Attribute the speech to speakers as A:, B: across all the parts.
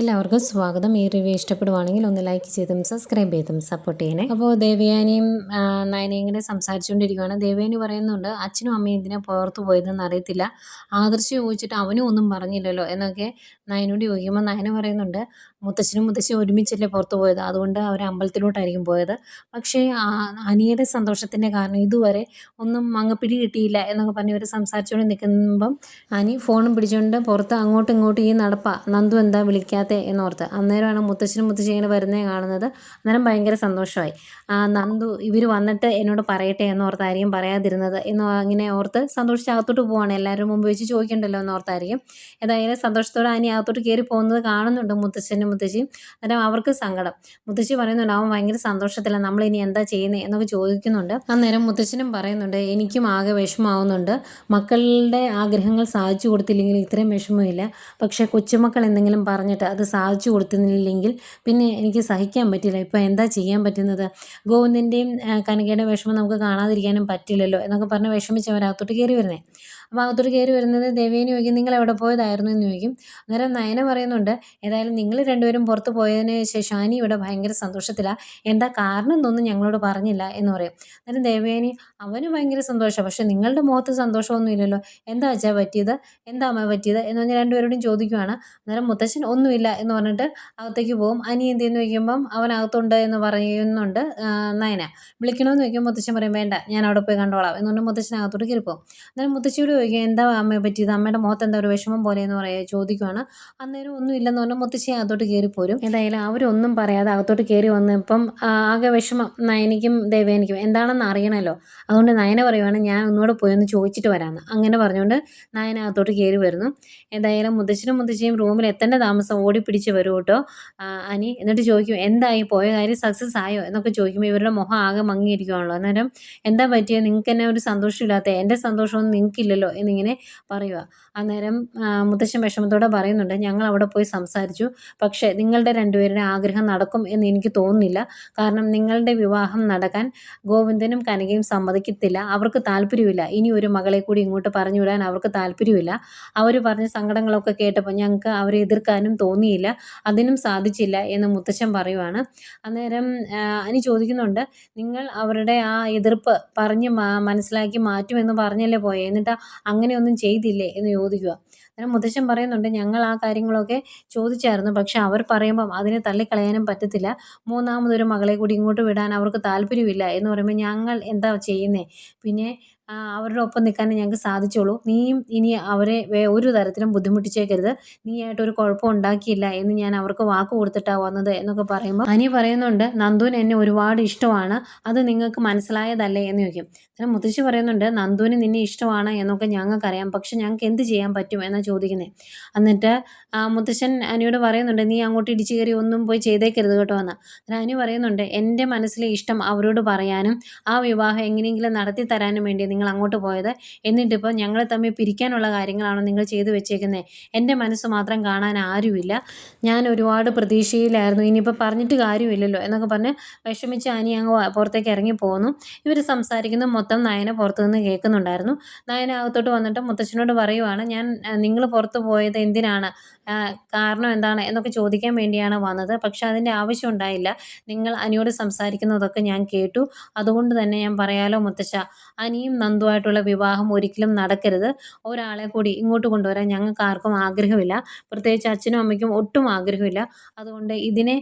A: എല്ലാവർക്കും സ്വാഗതം. ഈ റിവ്യൂ ഇഷ്ടപ്പെടുവാണെങ്കിൽ ഒന്ന് ലൈക്ക് ചെയ്തും സബ്സ്ക്രൈബ് ചെയ്തും സപ്പോർട്ട് ചെയ്യണേ. അപ്പോൾ ദേവയാനിയും നയനയും സംസാരിച്ചുകൊണ്ടിരിക്കുകയാണ് ദേവയാനി പറയുന്നുണ്ട് അച്ഛനും അമ്മയും ഇതിനെ പുറത്തു പോയതെന്ന് അറിയത്തില്ല. ആദർശ് ചോദിച്ചിട്ട് അവനും ഒന്നും പറഞ്ഞില്ലല്ലോ. എന്നൊക്കെ നയനോട് ചോദിക്കുമ്പോൾ നയന പറയുന്നുണ്ട് മുത്തച്ഛനും മുത്തശ്ശിയും ഒരുമിച്ചല്ലേ പുറത്ത് പോയത്? അതുകൊണ്ട് അവർ അമ്പലത്തിലോട്ടായിരിക്കും പോയത്. പക്ഷേ അനിയുടെ സന്തോഷത്തിന്റെ കാരണം ഇതുവരെ ഒന്നും അങ്ങ് കിട്ടിയില്ല എന്നൊക്കെ പറഞ്ഞ് ഇവർ സംസാരിച്ചുകൊണ്ട് നിൽക്കുമ്പം അനി ഫോണും പിടിച്ചുകൊണ്ട് പുറത്ത് അങ്ങോട്ടും ഇങ്ങോട്ടും ഈ നടപ്പ നന്ദു എന്താ വിളിക്കാത്തേ എന്നോർത്ത്. അന്നേരമാണ് മുത്തശ്ശനും മുത്തശ്ശിയും ഇങ്ങനെ കാണുന്നത്. അന്നേരം ഭയങ്കര സന്തോഷമായി. നന്ദു ഇവർ വന്നിട്ട് എന്നോട് പറയട്ടെ എന്നോർത്തായിരിക്കും പറയാതിരുന്നത് എന്ന് അങ്ങനെ ഓർത്ത് സന്തോഷിച്ച് അകത്തോട്ട് പോവാണ്. എല്ലാവരും മുമ്പ് വെച്ച് ചോദിക്കണ്ടല്ലോ എന്നോർത്തായിരിക്കും. ഏതായാലും സന്തോഷത്തോടെ അനി അകത്തോട്ട് കയറി പോകുന്നത് കാണുന്നുണ്ട് മുത്തശ്ശനും മുത്തശ്ശിയും അന്നേരം അവർക്ക് സങ്കടം. മുത്തശ്ശി പറയുന്നുണ്ട് അവൻ ഭയങ്കര സന്തോഷത്തിലാണ് നമ്മൾ ഇനി എന്താ ചെയ്യുന്നത് എന്നൊക്കെ ചോദിക്കുന്നുണ്ട്. അന്നേരം മുത്തശ്ശനും പറയുന്നുണ്ട് എനിക്കും ആകെ വിഷമാവുന്നുണ്ട് മക്കളുടെ ആഗ്രഹങ്ങൾ സാധിച്ചു കൊടുത്തില്ലെങ്കിൽ ഇത്രയും വിഷമമില്ല. പക്ഷേ കൊച്ചുമക്കൾ എന്തെങ്കിലും പറഞ്ഞിട്ട് അത് സാധിച്ചു കൊടുത്തില്ലെങ്കിൽ പിന്നെ എനിക്ക് സഹിക്കാൻ പറ്റില്ല. ഇപ്പോൾ എന്താ ചെയ്യാൻ പറ്റുന്നത്? ഗോവിന്ദന്റെയും കനകയുടെ വിഷമം നമുക്ക് കാണാതിരിക്കാനും പറ്റില്ലല്ലോ എന്നൊക്കെ പറഞ്ഞ് വിഷമിച്ച് അവരകത്തോട്ട് കയറി വരുന്നത് അപ്പോൾ അകത്തോട്ട് കയറി വരുന്നത് ദേവേനെ ചോദിക്കും നിങ്ങൾ എവിടെ പോയതായിരുന്നു? എന്ന് ചോദിക്കും. അന്നേരം നയന പറയുന്നുണ്ട് ഏതായാലും നിങ്ങൾ രണ്ടുപേരും പുറത്ത് പോയതിന് ശേഷം ആനി ഇവിടെ ഭയങ്കര സന്തോഷത്തിലാണ് എന്താ കാരണം എന്നൊന്നും ഞങ്ങളോട് പറഞ്ഞില്ല എന്ന് പറയും. അന്നേരം ദേവേനി അവന് ഭയങ്കര സന്തോഷമാണ് പക്ഷെ നിങ്ങളുടെ മുഖത്ത് സന്തോഷമൊന്നും ഇല്ലല്ലോ എന്താ അച്ഛാ പറ്റിയത്? എന്താ അമ്മ പറ്റിയത്? എന്ന് പറഞ്ഞ് രണ്ടുപേരോടും ചോദിക്കുവാണ്. അന്നേരം മുത്തച്ഛൻ ഒന്നുമില്ല എന്ന് പറഞ്ഞിട്ട് അകത്തേക്ക് പോകും. അനി എന്ത് ചെയ്യുന്നു ചോദിക്കുമ്പം അവൻ അകത്തുണ്ട് എന്ന് പറയുന്നുണ്ട് നയന. വിളിക്കണമെന്ന് ചോദിക്കുമ്പോൾ മുത്തച്ഛൻ പറയും വേണ്ട ഞാൻ അവിടെ പോയി കണ്ടോളാം എന്ന് പറഞ്ഞ് മുത്തശ്ശൻ അകത്തോട്ട് കയറി പോകും അന്നേരം മുത്തശ്ശിയോട് ചോദിക്കും എന്താ അമ്മയെ പറ്റിയത്? അമ്മയുടെ മുഖത്ത് എന്താ ഒരു വിഷമം പോലെ എന്ന് പറയുക ചോദിക്കുവാണ്. അന്നേരം ഒന്നും ഇല്ലെന്ന് പറഞ്ഞാൽ മുത്തശ്ശി അകത്തോട്ട് കയറി പോരും. എന്തായാലും അവരൊന്നും പറയാതെ അകത്തോട്ട് കയറി വന്നപ്പം ആകെ വിഷമം നയനിക്കും ദേവേനിക്കും എന്താണെന്ന് അറിയണമല്ലോ അതുകൊണ്ട് നയന പറയുവാണ് ഞാൻ ഒന്നുകൂടെ പോയി ഒന്ന് ചോദിച്ചിട്ട് വരാമെന്ന്. അങ്ങനെ പറഞ്ഞുകൊണ്ട് നയന അകത്തോട്ട് കയറി വരുന്നു. എന്തായാലും മുത്തശ്ശനും മുത്തശ്ശിയും റൂമിൽ എത്തേണ്ട താമസം ഓടി പിടിച്ച് വരും കേട്ടോ. അനി എന്നിട്ട് ചോദിക്കും എന്തായി? പോയ കാര്യം സക്സസ് ആയോ? എന്നൊക്കെ ചോദിക്കുമ്പോൾ ഇവരുടെ മുഖം ആകെ മങ്ങിയിരിക്കുവാണല്ലോ. അന്നേരം എന്താ പറ്റിയത് നിങ്ങൾക്ക് എന്നെ ഒരു സന്തോഷമില്ലാത്ത എന്റെ സന്തോഷമൊന്നും നിങ്ങൾക്കില്ലല്ലോ. എന്നിങ്ങനെ പറയുക അന്നേരം മുത്തശ്ശൻ വിഷമത്തോടെ പറയുന്നുണ്ട് ഞങ്ങൾ അവിടെ പോയി സംസാരിച്ചു. പക്ഷേ നിങ്ങളുടെ രണ്ടുപേരുടെ ആഗ്രഹം നടക്കും എന്ന് എനിക്ക് തോന്നുന്നില്ല. കാരണം നിങ്ങളുടെ വിവാഹം നടക്കാൻ ഗോവിന്ദനും കനകയും സമ്മതിക്കത്തില്ല. അവർക്ക് താല്പര്യമില്ല. ഇനി ഒരു മകളെ കൂടി ഇങ്ങോട്ട് പറഞ്ഞു വിടാൻ അവർക്ക് താല്പര്യമില്ല. അവർ പറഞ്ഞ സങ്കടങ്ങളൊക്കെ കേട്ടപ്പോൾ ഞങ്ങൾക്ക് അവരെ എതിർക്കാനും തോന്നിയില്ല. അതിനും സാധിച്ചില്ല എന്ന് മുത്തശ്ശൻ പറയുവാണ്. അന്നേരം അനി ചോദിക്കുന്നുണ്ട് നിങ്ങൾ അവരുടെ ആ എതിർപ്പ് പറഞ്ഞ് മനസ്സിലാക്കി മാറ്റുമെന്ന് പറഞ്ഞല്ലേ പോയെ? എന്നിട്ട് അങ്ങനെയൊന്നും ചെയ്തില്ലേ എന്ന് ചോദിക്കുക. അന്നേരം മുത്തശ്ശൻ പറയുന്നുണ്ട് ഞങ്ങൾ ആ കാര്യങ്ങളൊക്കെ ചോദിച്ചായിരുന്നു. പക്ഷെ അവർ പറയുമ്പം അതിനെ തള്ളിക്കളയാനും പറ്റത്തില്ല. മൂന്നാമതൊരു മകളെ കൂടി ഇങ്ങോട്ട് വിടാൻ അവർക്ക് താല്പര്യമില്ല. എന്ന് പറയുമ്പോൾ ഞങ്ങൾ എന്താ ചെയ്യുന്നേ? പിന്നെ അവരുടെ ഒപ്പം നിൽക്കാനേ ഞങ്ങൾക്ക് സാധിച്ചുള്ളൂ നീയും ഇനി അവരെ ഒരു തരത്തിലും ബുദ്ധിമുട്ടിച്ചേക്കരുത്. നീയായിട്ടൊരു കുഴപ്പം ഉണ്ടാക്കിയില്ല എന്ന് ഞാൻ അവർക്ക് വാക്ക് കൊടുത്തിട്ടാണ് വന്നത് എന്നൊക്കെ പറയുമ്പോൾ അനി പറയുന്നുണ്ട് നന്ദുവിന് എന്നെ ഒരുപാട് ഇഷ്ടമാണ്. അത് നിങ്ങൾക്ക് മനസ്സിലായതല്ലേ? എന്ന് ചോദിക്കും. അന്നേരം മുത്തശ്ശി പറയുന്നുണ്ട് നന്ദുവിന് നിന്നെ ഇഷ്ടമാണ് എന്നൊക്കെ ഞങ്ങൾക്കറിയാം. പക്ഷെ ഞങ്ങൾക്ക് എന്ത് ചെയ്യാൻ പറ്റും? എന്നാണ് ചോദിക്കുന്നത് എന്നിട്ട് മുത്തശ്ശൻ അനിയോട് പറയുന്നുണ്ട് നീ അങ്ങോട്ട് ഇടിച്ചു കയറി ഒന്നും പോയി ചെയ്തേക്കരുത് കേട്ടോ എന്ന്. അന്നേരം അനി പറയുന്നുണ്ട് എന്റെ മനസ്സിലെ ഇഷ്ടം അവരോട് പറയാനും ആ വിവാഹം എങ്ങനെയെങ്കിലും നടത്തി തരാനും വേണ്ടി നിങ്ങൾ അങ്ങോട്ട് പോയത്. എന്നിട്ടിപ്പോൾ ഞങ്ങളെ തമ്മിൽ പിരിക്കാനുള്ള കാര്യങ്ങളാണ് നിങ്ങൾ ചെയ്തു വെച്ചേക്കുന്നത് എന്റെ മനസ്സ് മാത്രം കാണാൻ ആരുമില്ല. ഞാൻ ഒരുപാട് പ്രതീക്ഷയിലായിരുന്നു. ഇനിയിപ്പോൾ പറഞ്ഞിട്ട് കാര്യമില്ലല്ലോ എന്നൊക്കെ പറഞ്ഞ് വിഷമിച്ച് അനി അങ്ങ് പുറത്തേക്ക് ഇറങ്ങി പോകുന്നു ഇവർ സംസാരിക്കുന്നത് മൊത്തം നയന പുറത്തു നിന്ന് കേൾക്കുന്നുണ്ടായിരുന്നു. നയന അകത്തോട്ട് വന്നിട്ട് മുത്തച്ഛനോട് പറയുവാണ് ഞാൻ നിങ്ങൾ പുറത്ത് പോയത് എന്തിനാണ്? കാരണം എന്താണ് എന്നൊക്കെ ചോദിക്കാൻ വേണ്ടിയാണ് വന്നത്. പക്ഷെ അതിന്റെ ആവശ്യം ഉണ്ടായില്ല. നിങ്ങൾ അനിയോട് സംസാരിക്കുന്നതൊക്കെ ഞാൻ കേട്ടു. അതുകൊണ്ട് തന്നെ ഞാൻ പറയാലോ മുത്തശ്ശ അനിയും നന്ദുവായിട്ടുള്ള വിവാഹം ഒരിക്കലും നടക്കരുത്. ഒരാളെ കൂടി ഇങ്ങോട്ട് കൊണ്ടുവരാൻ ഞങ്ങൾക്ക് ആർക്കും ആഗ്രഹമില്ല. പ്രത്യേകിച്ച് അച്ഛനും അമ്മയ്ക്കും ഒട്ടും ആഗ്രഹമില്ല. അതുകൊണ്ട് ഇതിനെ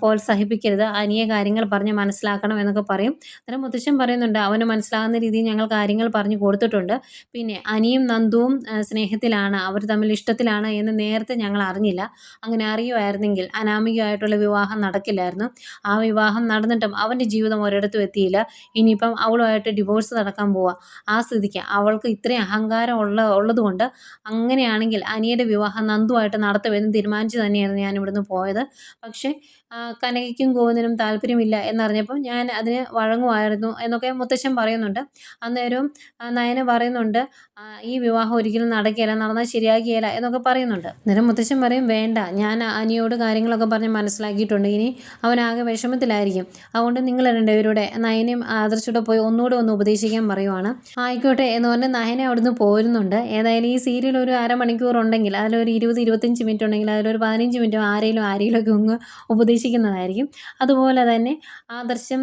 A: പ്രോത്സാഹിപ്പിക്കരുത്. അനിയെ കാര്യങ്ങൾ പറഞ്ഞ് മനസ്സിലാക്കണം എന്നൊക്കെ പറയും. അന്നേരം മുത്തശ്ശൻ പറയുന്നുണ്ട് അവന് മനസ്സിലാകുന്ന രീതിയിൽ ഞങ്ങൾ കാര്യങ്ങൾ പറഞ്ഞു കൊടുത്തിട്ടുണ്ട്. പിന്നെ അനിയും നന്ദുവും സ്നേഹത്തിലാണ്. അവർ തമ്മിൽ ഇഷ്ടത്തിലാണ് എന്ന് നേരത്തെ ഞങ്ങൾ അറിഞ്ഞില്ല. അങ്ങനെ അറിയുമായിരുന്നെങ്കിൽ അനാമികമായിട്ടുള്ള വിവാഹം നടക്കില്ലായിരുന്നു. ആ വിവാഹം നടന്നിട്ടും അവന്റെ ജീവിതം ഒരിടത്തും എത്തിയില്ല. ഇനിയിപ്പം അവളുമായിട്ട് ഡിവോഴ്സ് നടക്കാൻ പോവാ. ആ സ്ഥിതിക്ക് അവൾക്ക് ഇത്രയും അഹങ്കാരം ഉള്ള ഉള്ളതുകൊണ്ട് അങ്ങനെയാണെങ്കിൽ അനിയുടെ വിവാഹം നന്ദുമായിട്ട് നടത്തുമെന്ന് തീരുമാനിച്ചു തന്നെയായിരുന്നു ഞാൻ ഇവിടുന്ന് പോയത്. പക്ഷേ കനകയ്ക്കും ഗോവിന്ദനും താല്പര്യമില്ല എന്നറിഞ്ഞപ്പോൾ ഞാൻ അതിന് വഴങ്ങുമായിരുന്നു എന്നൊക്കെ മുത്തശ്ശൻ പറയുന്നുണ്ട്. അന്നേരം നയന പറയുന്നുണ്ട് ഈ വിവാഹം ഒരിക്കലും നടക്കുകയില്ല നടന്നാൽ ശരിയാക്കിയില്ല എന്നൊക്കെ പറയുന്നുണ്ട്. അന്നേരം മുത്തശ്ശൻ പറയും വേണ്ട ഞാൻ അനിയോട് കാര്യങ്ങളൊക്കെ പറഞ്ഞ് മനസ്സിലാക്കിയിട്ടുണ്ട്. ഇനി അവനാകെ വിഷമത്തിലായിരിക്കും. അതുകൊണ്ട് നിങ്ങൾ രണ്ടുപേരുടെ നയനയും ആദർശയുടെ പോയി ഒന്നുകൂടെ ഒന്ന് ഉപദേശിക്കാൻ പറയുവാണ്. ആയിക്കോട്ടെ എന്ന് പറഞ്ഞ് നയന അവിടുന്ന് പോരുന്നുണ്ട്. ഏതായാലും ഈ സീരിയൽ ഒരു അരമണിക്കൂർ ഉണ്ടെങ്കിൽ അതിലൊരു ഇരുപത് ഇരുപത്തഞ്ച് മിനിറ്റ് ഉണ്ടെങ്കിൽ അതിലൊരു പതിനഞ്ച് മിനിറ്റ് ആരെങ്കിലും ആരെങ്കിലും ഒക്കെ ഒന്ന് ഉപദേശിക്കുന്നതായിരിക്കും. അതുപോലെ തന്നെ ആദർശം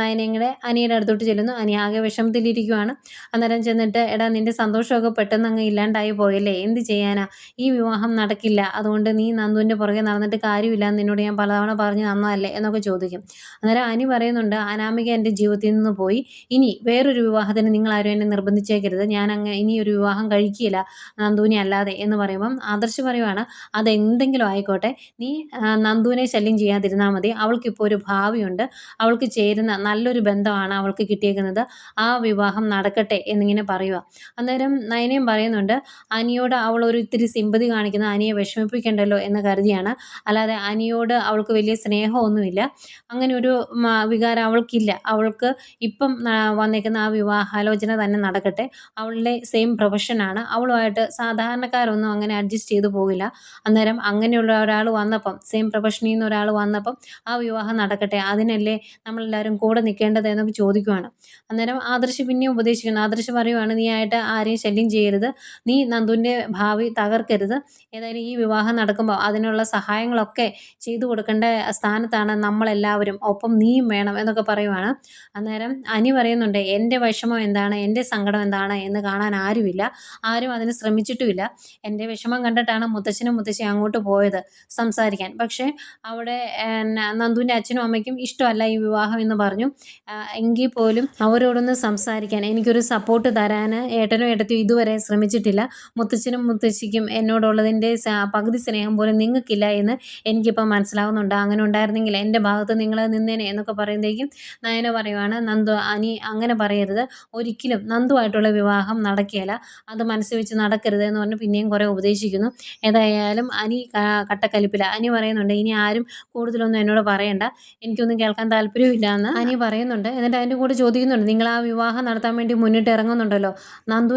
A: നയനങ്ങളെ അനിയുടെ അടുത്തോട്ട് ചെല്ലുന്നു. അനി ആകെ വിഷമത്തിലിരിക്കുവാണ്. അന്നേരം ചെന്നിട്ട് എടാ നിന്റെ സന്തോഷമൊക്കെ പെട്ടെന്ന് അങ്ങ് ഇല്ലാണ്ടായി പോയല്ലേ? എന്ത് ചെയ്യാനാ? ഈ വിവാഹം നടക്കില്ല. അതുകൊണ്ട് നീ നന്ദുവിന്റെ പുറകെ നടന്നിട്ട് കാര്യമില്ല എന്ന് നിന്നോട് ഞാൻ പലതവണ പറഞ്ഞു നന്നല്ലേ എന്നൊക്കെ ചോദിക്കും. അന്നേരം അനി പറയുന്നുണ്ട് അനാമിക എന്റെ ജീവിതത്തിൽ നിന്ന് പോയി. ഇനി വേറൊരു വിവാഹത്തിന് നിങ്ങൾ ആരും എന്നെ നിർബന്ധിച്ചേക്കരുത്. ഞാൻ അങ്ങ് ഇനി ഒരു വിവാഹം കഴിക്കില്ല നന്ദുവിനെ അല്ലാതെ. എന്ന് പറയുമ്പം ആദർശ് പറയുവാണ് അതെന്തെങ്കിലും ആയിക്കോട്ടെ. നീ നന്ദുവിനെ ശല്യം ചെയ്യാതിരുന്നാൽ മതി. അവൾക്കിപ്പോൾ ഒരു ഭാവിയുണ്ട്. അവൾക്ക് ചേരുന്ന നല്ലൊരു ബന്ധമാണ് അവൾക്ക് കിട്ടിയേക്കുന്നത്. ആ വിവാഹം നടക്കട്ടെ എന്നിങ്ങനെ പറയുക അന്നേരം നയനയും പറയുന്നുണ്ട് അനിയോട് അവൾ ഒരു ഇത്തിരി സിമ്പതി കാണിക്കുന്ന അനിയെ വിഷമിപ്പിക്കണ്ടല്ലോ എന്ന് കരുതിയാണ്. അല്ലാതെ അനിയോട് അവൾക്ക് വലിയ സ്നേഹമൊന്നുമില്ല. അങ്ങനെ ഒരു വികാരം അവൾക്കില്ല. അവൾക്ക് ഇപ്പം ആ, വന്നേക്കുന്ന ആ വിവാഹാലോചന തന്നെ നടക്കട്ടെ. അവളുടെ സെയിം പ്രൊഫഷനാണ് അവളുമായിട്ട് സാധാരണക്കാരൊന്നും അങ്ങനെ അഡ്ജസ്റ്റ് ചെയ്തു പോകില്ല. അന്നേരം അങ്ങനെയുള്ള ഒരാൾ വന്നപ്പം സെയിം പ്രൊഫഷനിൽ നിന്ന് ഒരാൾ വന്നപ്പം ആ വിവാഹം നടക്കട്ടെ. അതിനല്ലേ നമ്മളെല്ലാവരും കൂടെ നിൽക്കേണ്ടത് എന്നൊക്കെ ചോദിക്കുവാണ്. അന്നേരം ആദർശ് പിന്നെയും ഉപദേശിക്കുന്നു. ആദർശ് പറയുവാണ് നീ ആയിട്ട് ആരെയും ശല്യം ചെയ്യരുത്. നീ നന്ദുവിന്റെ ഭാവി തകർക്കരുത്. ഏതായാലും ഈ വിവാഹം നടക്കുമ്പോൾ അതിനുള്ള സഹായങ്ങളൊക്കെ ചെയ്തു കൊടുക്കേണ്ട സ്ഥാനത്താണ് നമ്മളെല്ലാവരും. ഒപ്പം നീയും വേണം എന്നൊക്കെ പറയുവാണ്. അന്നേരം അനി പറയുന്നുണ്ട് എന്റെ വിഷമം എന്താണ്? എന്റെ സങ്കടം എന്താണ്? എന്ന് കാണാൻ ആരുമില്ല. ആരും അതിന് ശ്രമിച്ചിട്ടുമില്ല. എന്റെ വിഷമം കണ്ടിട്ടാണ് മുത്തച്ഛനും മുത്തശ്ശി അങ്ങോട്ട് പോയത് സംസാരിക്കാൻ. പക്ഷേ അവിടെ നന്ദുവിന്റെ അച്ഛനും അമ്മയ്ക്കും ഇഷ്ടമല്ല ഈ വിവാഹം എന്ന് പറഞ്ഞു. എങ്കിൽ പോലും അവരോടൊന്ന് സംസാരിക്കാൻ എനിക്കൊരു സപ്പോർട്ട് തരാൻ ഏട്ടനും ഏട്ടത്തിയും ഇതുവരെ ശ്രമിച്ചിട്ടില്ല. മുത്തച്ഛനും മുത്തശ്ശിക്കും എന്നോടുള്ളതിന്റെ പകുതി സ്നേഹം പോലും നിങ്ങൾക്കില്ല എന്ന് എനിക്കിപ്പോൾ മനസ്സിലാവുന്നുണ്ട്. അങ്ങനെ ഉണ്ടായിരുന്നെങ്കിൽ എന്റെ ഭാഗത്ത് നിങ്ങൾ നിന്നേനെ എന്നൊക്കെ പറയുമ്പോഴേക്കും നയന പറയുവാണ് നന്ദു അനി അങ്ങനെ പറയരുത്. ഒരിക്കലും നന്ദുവായിട്ടുള്ള വിവാഹം നടക്കുകയില്ല. അത് മനസ്സിൽ വെച്ച് നടക്കരുത് എന്ന് പറഞ്ഞ് പിന്നെയും കുറേ ഉപദേശിക്കുന്നു. ഏതായാലും അനി കട്ടക്കലിപ്പില്ല അനി പറയുന്നുണ്ട് ഇനി ആരും കൂടുതലൊന്നും എന്നോട് പറയണ്ട. എനിക്കൊന്നും കേൾക്കാൻ താല്പര്യമില്ല എന്ന് അനി പറയുന്നുണ്ട്. എന്നിട്ട് അതിന്റെ കൂടെ ചോദിക്കുന്നുണ്ട് നിങ്ങൾ ആ വിവാഹം നടത്താൻ വേണ്ടി മുന്നിട്ട് ഇറങ്ങുന്നുണ്ടല്ലോ.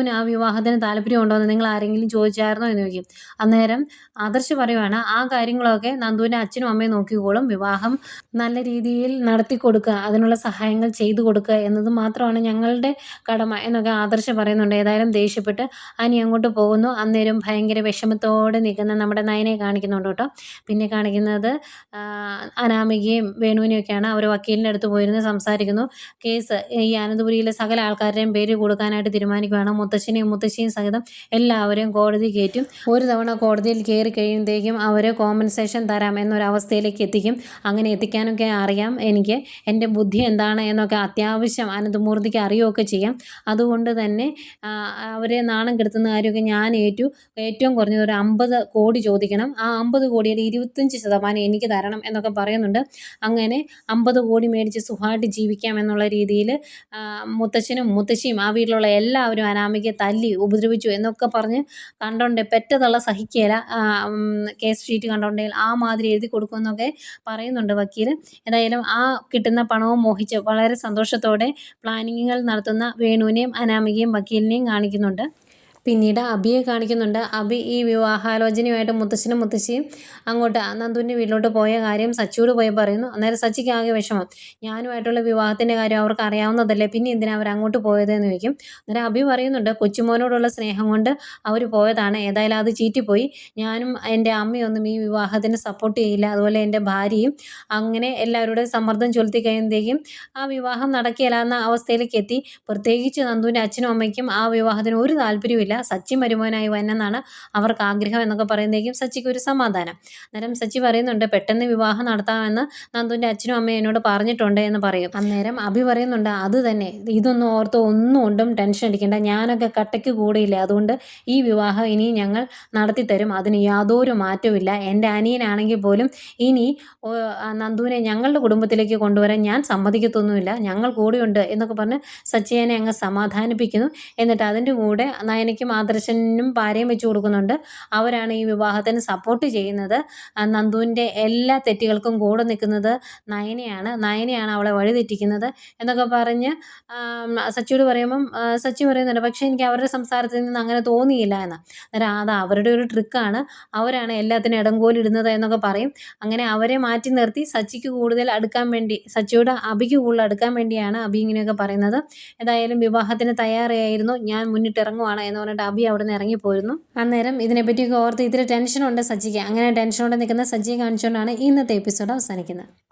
A: നന്ദുവിന് ആ വിവാഹത്തിന് താല്പര്യമുണ്ടോ എന്ന് നിങ്ങൾ ആരെങ്കിലും ചോദിച്ചായിരുന്നോ എന്ന് ചോദിക്കും. അന്നേരം ആദർശ് പറയുവാണ് ആ കാര്യങ്ങളൊക്കെ നന്ദുവിന്റെ അച്ഛനും അമ്മയും നോക്കിക്കോളും. വിവാഹം നല്ല രീതിയിൽ നടത്തി കൊടുക്കുക അതിനുള്ള സഹായങ്ങൾ ചെയ്തു കൊടുക്കുക എന്നത് മാത്രമാണ് ഞങ്ങളുടെ കടമ എന്നൊക്കെ ആദർശ് പറയുന്നുണ്ട്. ഏതായാലും ദേഷ്യപ്പെട്ട് അനി അങ്ങോട്ട് പോകുന്നു. അന്നേരം ഭയങ്കര വിഷമത്തോടെ നിൽക്കുന്ന നമ്മുടെ നയനെ കാണിക്കുന്നുണ്ട് കേട്ടോ. പിന്നെ കാണിക്കുന്നത് അനാമികയും വേണുവിനെയും ഒക്കെയാണ്. അവർ വക്കീലിന്റെ അടുത്ത് പോയിരുന്ന് സംസാരിക്കുന്നു. കേസ് ഈ അനന്തപുരിയിലെ സകല ആൾക്കാരുടെയും പേര് കൊടുക്കാനായിട്ട് തീരുമാനിക്കുകയാണ് മുത്തശ്ശനെയും മുത്തശ്ശിയും സഹിതം എല്ലാവരെയും കോടതി കയറ്റും. ഒരു തവണ കോടതിയിൽ കയറി കഴിയുമ്പോഴത്തേക്കും അവർ കോമ്പൻസേഷൻ തരാം എന്നൊരവസ്ഥയിലേക്ക് എത്തിക്കും. അങ്ങനെ എത്തിക്കാനൊക്കെ അറിയാം. എനിക്ക് എന്റെ ബുദ്ധി എന്താണ് എന്നൊക്കെ അത്യാവശ്യം അനന്തമൂർത്തിക്ക് അറിയുകയൊക്കെ ചെയ്യാം. അതുകൊണ്ട് തന്നെ അവരെ നാണം കെടുത്തുന്ന കാര്യമൊക്കെ ഞാൻ ഏറ്റു. ഏറ്റവും കുറഞ്ഞത് ഒരു അമ്പത് കോടി ചോദിക്കണം. ആ അമ്പത് കോടിയുടെ ഇരുപത്തഞ്ച് ശതമാനം എനിക്ക് തരണം എന്നൊക്കെ പറയുന്നുണ്ട്. അങ്ങനെ അമ്പത് കോടി മേടിച്ച് സുഖമായിട്ട് ജീവിക്കാം എന്നുള്ള രീതിയിൽ മുത്തശ്ശനും മുത്തശ്ശിയും ആ വീട്ടിലുള്ള എല്ലാവരും അനാമികയെ തല്ലി ഉപദ്രവിച്ചു എന്നൊക്കെ പറഞ്ഞ് കണ്ടോണ്ട് പെറ്റതുള്ള സഹിക്കേല. കേസ് ഷീറ്റ് കണ്ടോണ്ടെങ്കിൽ ആ മാതിരി എഴുതി കൊടുക്കുമെന്നൊക്കെ പറയുന്നുണ്ട് വക്കീൽ എന്തായാലും ആ കിട്ടുന്ന പണവും മോഹിച്ച് വളരെ സന്തോഷത്തോടെ പ്ലാനിങ്ങുകൾ നടത്തുന്ന വേണുവിനെയും അനാമികയും വക്കീലിനെയും കാണിക്കുന്നുണ്ട്. പിന്നീട് അബിയെ കാണിക്കുന്നുണ്ട്. അബി ഈ വിവാഹാലോചനയുമായിട്ട് മുത്തശ്ശനും മുത്തശ്ശിയും അങ്ങോട്ട് നന്ദുവിന്റെ വീട്ടിലോട്ട് പോയ കാര്യം സച്ചിയോട് പോയി പറയുന്നു. അന്നേരം സച്ചിക്ക് ആകെ വിഷമം. ഞാനുമായിട്ടുള്ള വിവാഹത്തിന്റെ കാര്യം അവർക്ക് അറിയാവുന്നതല്ലേ? പിന്നെ എന്തിനാണ് അവർ അങ്ങോട്ട് പോയതെന്ന് ചോദിക്കും. അന്നേരം അബി പറയുന്നുണ്ട് കൊച്ചുമോനോടുള്ള സ്നേഹം കൊണ്ട് അവർ പോയതാണ്. ഏതായാലും അത് ചീറ്റിപ്പോയി. ഞാനും എന്റെ അമ്മയൊന്നും ഈ വിവാഹത്തിന് സപ്പോർട്ട് ചെയ്യില്ല. അതുപോലെ എന്റെ ഭാര്യയും അങ്ങനെ എല്ലാവരുടെ സമ്മർദ്ദം ചൊലുത്തി കഴിയുമ്പോഴത്തേക്കും ആ വിവാഹം നടക്കില്ല എന്ന അവസ്ഥയിലേക്ക് എത്തി. പ്രത്യേകിച്ച് നന്ദുവിന്റെ അച്ഛനും അമ്മയ്ക്കും ആ വിവാഹത്തിന് ഒരു താല്പര്യമില്ല സച്ചി മരുമോനായി വന്നെന്നാണ് അവർക്ക് ആഗ്രഹം എന്നൊക്കെ പറയുന്നതേക്കും സച്ചിക്ക് ഒരു സമാധാനം. അന്നേരം സച്ചി പറയുന്നുണ്ട് പെട്ടെന്ന് വിവാഹം നടത്താമെന്ന് നന്ദുവിന്റെ അച്ഛനും അമ്മയും എന്നോട് പറഞ്ഞിട്ടുണ്ട് എന്ന് പറയും. അന്നേരം അഭി പറയുന്നുണ്ട് അത് തന്നെ. ഇതൊന്നും ഓർത്ത് ഒന്നും കൊണ്ടും ടെൻഷൻ അടിക്കേണ്ട. ഞാനൊക്കെ കട്ടയ്ക്ക് കൂടിയില്ല. അതുകൊണ്ട് ഈ വിവാഹം ഇനി ഞങ്ങൾ നടത്തി തരും അതിന് യാതൊരു മാറ്റവുമില്ല എന്റെ അനിയനാണെങ്കിൽ പോലും ഇനി നന്ദുവിനെ ഞങ്ങളുടെ കുടുംബത്തിലേക്ക് കൊണ്ടുവരാൻ ഞാൻ സമ്മതിക്കത്തൊന്നുമില്ല. ഞങ്ങൾ കൂടെയുണ്ട് എന്നൊക്കെ പറഞ്ഞ് സച്ചിയനെ അങ്ങ് സമാധാനിപ്പിക്കുന്നു. എന്നിട്ട് അതിന്റെ കൂടെ നയനയ്ക്കും സച്ചിക്കും ആദർശനും ഭാര്യയും വെച്ച് കൊടുക്കുന്നുണ്ട്. അവരാണ് ഈ വിവാഹത്തിന് സപ്പോർട്ട് ചെയ്യുന്നത്. നന്ദുവിന്റെ എല്ലാ തെറ്റുകൾക്കും കൂടെ നിൽക്കുന്നത് നയനയാണ്. നയനയാണ് അവളെ വഴിതെറ്റിക്കുന്നത് എന്നൊക്കെ പറഞ്ഞ് സച്ചിയോട് പറയുമ്പം സച്ചി പറയുന്നുണ്ട് പക്ഷേ എനിക്ക് അവരുടെ സംസാരത്തിൽ നിന്ന് അങ്ങനെ തോന്നിയില്ല എന്ന്. അന്നേരം അത് അവരുടെ ഒരു ട്രിക്കാണ് അവരാണ് എല്ലാത്തിനും ഇടങ്കോലിടുന്നത് എന്നൊക്കെ പറയും. അങ്ങനെ അവരെ മാറ്റി നിർത്തി സച്ചിക്ക് കൂടുതൽ അടുക്കാൻ വേണ്ടി സച്ചിയോട് അബിക്ക് കൂടുതൽ അടുക്കാൻ വേണ്ടിയാണ് അബി ഇങ്ങനെയൊക്കെ പറയുന്നത്. ഏതായാലും വിവാഹത്തിന് തയ്യാറായിരുന്നു ഞാൻ മുന്നിട്ടിറങ്ങുവാണ് എന്ന് പറഞ്ഞിട്ട് അബി അവിടെ നിന്ന് ഇറങ്ങിപ്പോയിരുന്നു അന്നേരം ഇതിനെപ്പറ്റിയൊക്കെ ഓർത്ത് ഇത്തിരി ടെൻഷനുണ്ട് സച്ചിക്ക് അങ്ങനെ ടെൻഷനോടെ നിൽക്കുന്ന സജ്ജിയെ കാണിച്ചുകൊണ്ടാണ് ഇന്നത്തെ എപ്പിസോഡ് അവസാനിക്കുന്നത്.